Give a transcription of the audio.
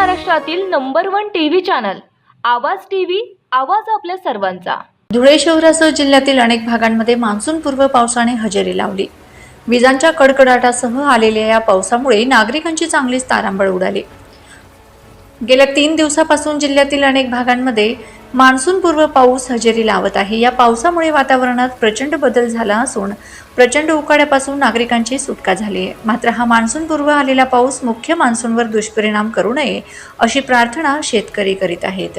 महाराष्ट्रातील number one TV channel आवाज TV आवाज आपल्या सर्वांचा. धुळे शहरासह जिल्ह्यातील अनेक भागांमध्ये मान्सूनपूर्व पावसाने हजेरी लावली. विजांच्या कडकडाटासह आलेल्या या पावसामुळे नागरिकांची चांगलीच तारांबळ उडाली. गेल्या तीन दिवसापासून जिल्ह्यातील अनेक भागांमध्ये मान्सूनपूर्व पाऊस हजेरी लावत आहे. या पावसामुळे वातावरणात प्रचंड बदल झाला असून प्रचंड उकाड्यापासून नागरिकांची सुटका झाली आहे. मात्र हा मान्सूनपूर्व आलेला पाऊस मुख्य मान्सूनवर दुष्परिणाम करू नये अशी प्रार्थना शेतकरी करीत आहेत.